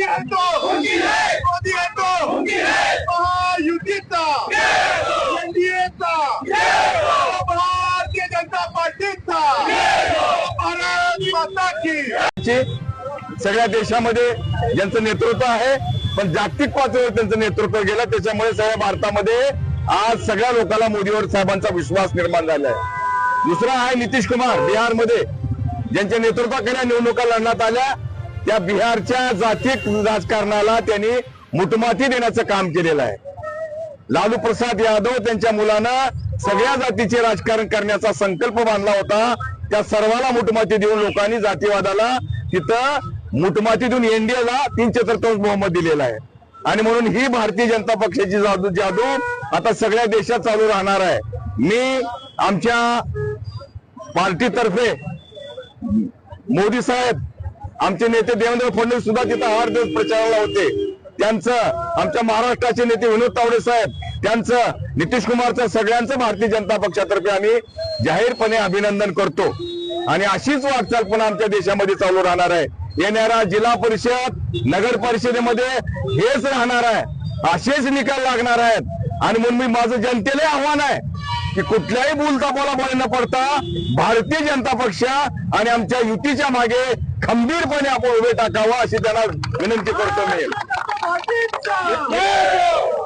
येतो मोदी येतो महायुतीचा एनडीएचा भारतीय जनता पार्टीचा भारत माता की ची सगळ्या देशामध्ये ज्यांचं नेतृत्व आहे पण जागतिक पातळीवर त्यांचं नेतृत्व गेलं त्याच्यामुळे सगळ्या भारतामध्ये आज सगळ्या लोकांना मोदीवर साहेबांचा विश्वास निर्माण झाला आहे दुसरा आहे नितीश कुमार बिहारमध्ये. ज्यांच्या नेतृत्वाखाली निवडणुका लढण्यात आल्या त्या बिहारच्या जातीय राजकारणाला त्यांनी मुठमाती देण्याचं काम केलेलं आहे. लालू प्रसाद यादव त्यांच्या मुलानं सगळ्या जातीचे राजकारण करण्याचा संकल्प बांधला होता. त्या सर्वाला मुठमाती देऊन लोकांनी जातीवादाला तिथं मुठमाती देऊन एनडीएला तीन चतुर्थांश बहुमत दिलेला आहे. आणि म्हणून ही भारतीय जनता पक्षाची जादू जादू आता सगळ्या देशात चालू राहणार आहे. मी आमच्या पार्टीतर्फे मोदी साहेब आमचे नेते देवेंद्र फडणवीस सुद्धा तिथं आठ दिवस प्रचाराला होते. त्यांचं आमच्या महाराष्ट्राचे नेते विनोद तावडे साहेब त्यांचं नितीश कुमारचं सगळ्यांचं भारतीय जनता पक्षातर्फे आम्ही जाहीरपणे अभिनंदन करतो. आणि अशीच वाटचाल पुन्हा आमच्या देशामध्ये चालू राहणार आहे. येणाऱ्या जिल्हा परिषद नगर परिषदेमध्ये हेच राहणार आहे. असेच निकाल लागणार आहेत. आणि म्हणून मी माझं जनतेला आव्हान आहे की कुठल्याही बोलता बोला बळी न पडता भारतीय जनता पक्ष आणि आमच्या युतीच्या मागे खंबीरपणे आपण उभे टाकावं अशी त्यांना विनंती करतो मी.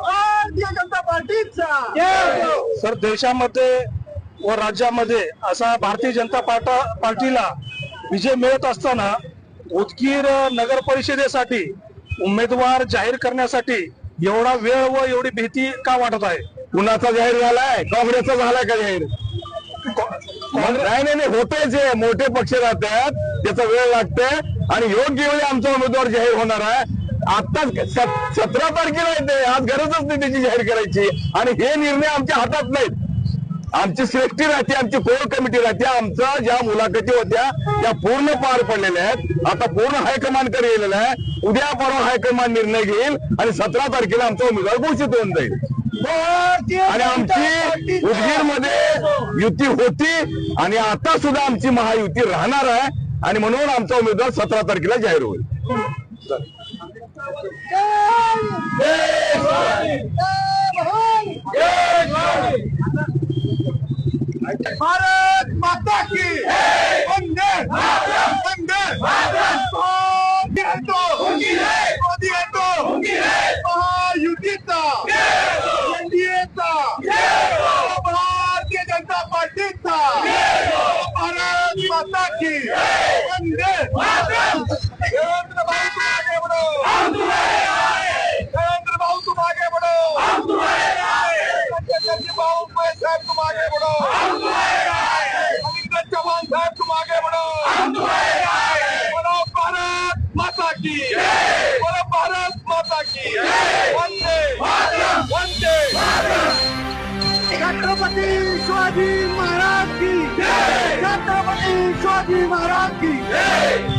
भारतीय जनता पार्टीचा. सर देशामध्ये व राज्यामध्ये असा भारतीय जनता पार्टा पार्टीला विजय मिळत असताना उदगीर नगर परिषदेसाठी उमेदवार जाहीर करण्यासाठी एवढा वेळ व एवढी भीती का वाटत आहे? कुणाचा जाहीर झालाय? काँग्रेसचा झालाय का जाहीर? नाही नाही नाही होतेच हे मोठे पक्ष राहतात. त्याचा वेळ लागतोय आणि योग्य वेळी आमचा उमेदवार जाहीर होणार आहे. आता सतरा तारखेला येते. आज गरजच नाही त्याची जाहीर करायची. आणि हे निर्णय आमच्या हातात नाहीत. आमची श्रेष्ठी राहते आमची कोर कमिटी राहते. आमच्या ज्या मुलाखती होत्या त्या पूर्ण पार पडलेल्या आहेत. आता पूर्ण हायकमांडकडे गेलेला आहे. उद्या परवा हायकमांड निर्णय घेईल आणि सतरा तारखेला आमचा उमेदवार घोषित होऊन जाईल. आणि आमची उदगीरमध्ये युती होती आणि आता सुद्धा आमची महायुती राहणार आहे. आणि म्हणून आमचा उमेदवार सतरा तारखेला जाहीर होईल. भारत माता की वंदे वंदे मोदी येतो मोदी येतो महायुतीचा एनडीएचा भारतीय जनता पार्टीचा भारत माता की वंदे देवेंद्र भाऊ तुम आगे बढ़ो देवेंद्र भाऊ तुम आगे बढ़ो संजय भाऊ साहब तुम आगे बढ़ो रविंद्र चौहान साहब तुम आगे बढ़ो बोलो भारत माता की भारत माता की. वंदे. वंदे. छत्रपति शिवाजी महाराज की. छत्रपति शिवाजी महाराज की.